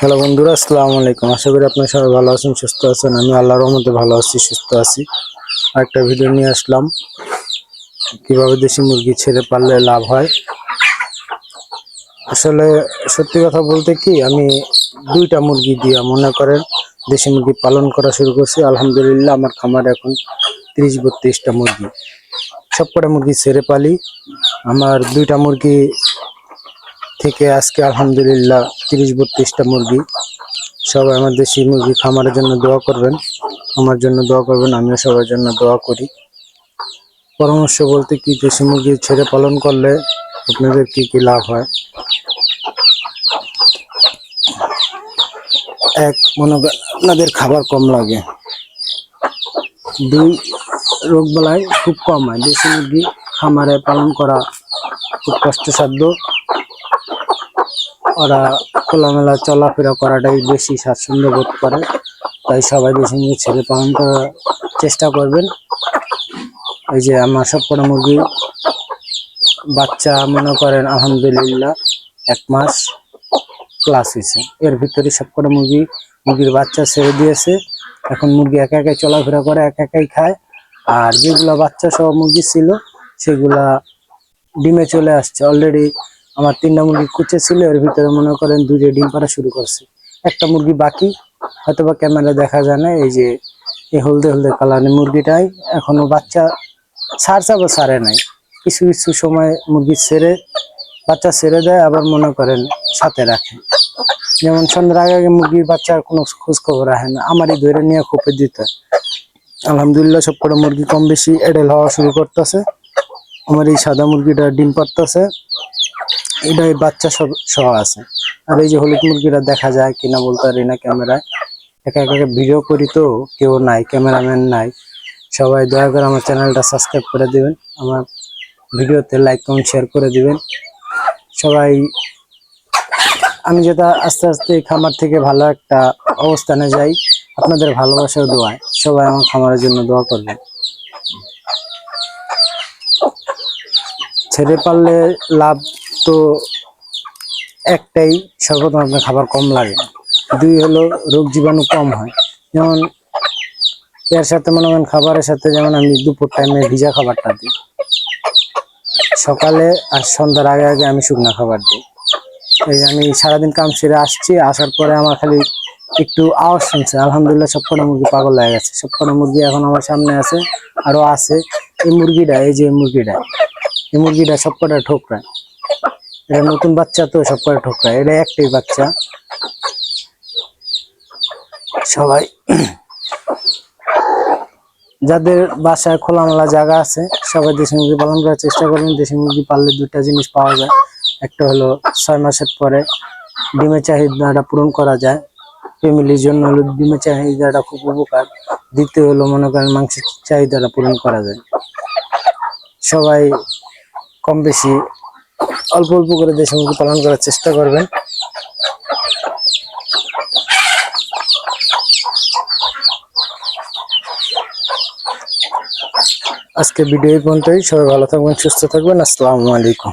Hello বন্ধুরা, আসসালামু আলাইকুম। আশা করি আপনারা সবাই ভালো আছেন, সুস্থ আছেন। আমি আল্লাহর রহমতে ভালো আছি, সুস্থ আছি। একটা ভিডিও নিয়ে আসলাম। কীভাবে দেশি মুরগি ছেড়ে পারলে লাভ হয়? আসলে সত্যি কথা বলতে কি, আমি দুইটা মুরগি দিয়ে মনে করেন দেশি মুরগি পালন করা শুরু করছি। আলহামদুলিল্লাহ, আমার খামারে এখন তিরিশ বত্রিশটা মুরগি। সবকটা মুরগি ছেড়ে পালি। আমার দুইটা মুরগি থেকে আজকে আলহামদুলিল্লাহ তিরিশ বত্রিশটা মুরগি। সবাই আমার দেশি মুরগি খামারের জন্য দোয়া করবেন। আমার জন্য দোয়া করবেন, আমিও সবার জন্য দোয়া করি। পরামর্শ বলতে কি, দেশি মুরগি ছেড়ে পালন করলে আপনাদের কি কি লাভ হয়? এক, মনে আপনাদের খাবার কম লাগে। দুই, রোগ বালাই খুব কম হয়। দেশি মুরগি খামারে পালন করা খুব কষ্টসাধ্য। ওরা খোলামেলা চলাফেরা করাটাই বেশি স্বাচ্ছন্দ্য বোধ করে। তাই সবাই বেশি মুরগি ছেড়ে পালন করার চেষ্টা করবেন। এই যে আমার সব মুরগি, বাচ্চা মনে করেন আলহামদুলিল্লাহ এক মাস ক্লাস হয়েছে। এর ভিতরে সব মুরগি, মুরগির বাচ্চা ছেড়ে দিয়েছে। এখন মুরগি একা একাই চলাফেরা করে, একা একাই খায়। আর যেগুলো বাচ্চা সহ মুরগি ছিল, সেগুলা ডিমে চলে আসছে। অলরেডি আমার তিনটা মুরগি কুচে ছিল, এর ভিতরে মনে করেন দুটো ডিম পাড়া শুরু করছে। একটা মুরগি বাকি হয়তো বা ক্যামেরা দেখা যায় না, এই যে এই হলদে হলদে কালারের মুরগিটাই, এখনও বাচ্চা ছাড়ছে আবার ছাড়ে নাই। কিছু কিছু সময় মুরগি ছেড়ে, বাচ্চা ছেড়ে দেয়, আবার মনে করেন সাথে রাখে। যেমন সন্ধ্যার আগে আগে মুরগির বাচ্চার কোনো খোঁজখবর রাখে না, আমারই ধরে নিয়ে খোপে দিতে। আলহামদুলিল্লাহ সব কটা মুরগি কম বেশি এডেল হওয়া শুরু করতেছে। আমার এই সাদা মুরগিটা ডিম পারতেছে এটাই বাচ্চা সব সহ আছে। আর এই যে হলুদ মুরগিটা দেখা যায় কিনা বলতে পারি না ক্যামেরায়। একা একা ভিডিও করি তো, কেউ নাই, ক্যামেরাম্যান নাই। সবাই দয়া করে আমার চ্যানেলটা সাবস্ক্রাইব করে দিবেন, আমার ভিডিওতে লাইক কমেন্ট শেয়ার করে দিবেন। সবাই, আমি যেটা আস্তে আস্তে খামার থেকে ভালো একটা অবস্থানে যাই, আপনাদের ভালোবাসা দোয়ায় সবাই আমার খামারের জন্য দোয়া করবেন। ছেড়ে পারলে লাভ তো একটাই সর্বপ্রথম আপনার খাবার কম লাগে। দুই হলো রোগ জীবাণু কম হয়। যেমন এর সাথে মনে করেন খাবারের সাথে যেমন আমি দুপুর টাইমে ভিজা খাবারটা দিই। সকালে আর সন্ধ্যার আগে আগে আমি শুকনো খাবার দিই। এই আমি সারাদিন কাম সেরে আসছি, আসার পরে আমার খালি একটু আওয়াজ শুনছে। আলহামদুলিল্লাহ সবকটা মুরগি পাগল হয়ে গেছে। সবকটা মুরগি এখন আমার সামনে আছে, আরও আছে। এই মুরগিটা, এই যে মুরগিটা, এই মুরগিটা সবকটা ঠোকরায়। এটা নতুন বাচ্চা তো সবকটা ঠোকরায় এটা একটাই বাচ্চা। সবাই যাদের বাসায় খোলামেলা জায়গা আছে, সবাই দেশি মুরগি পালন করার চেষ্টা করবেন। দেশি মুরগি পাললে দুটা জিনিস পাওয়া যায়, একটা হলো ছয় মাসের পরে ডিমের চাহিদাটা পূরণ করা যায়। ফ্যামিলির জন্য হলো ডিমের চাহিদাটা খুব উপকার। দ্বিতীয় হলো মনে করেন মাংসের চাহিদাটা পূরণ করা যায়। সবাই কম বেশি অল্প অল্প করে দেশি মুরগি পালন করার চেষ্টা করবেন। আজকে ভিডিও পর্যন্তই। সবাই ভালো থাকবেন, সুস্থ থাকবেন। আসসালামু আলাইকুম।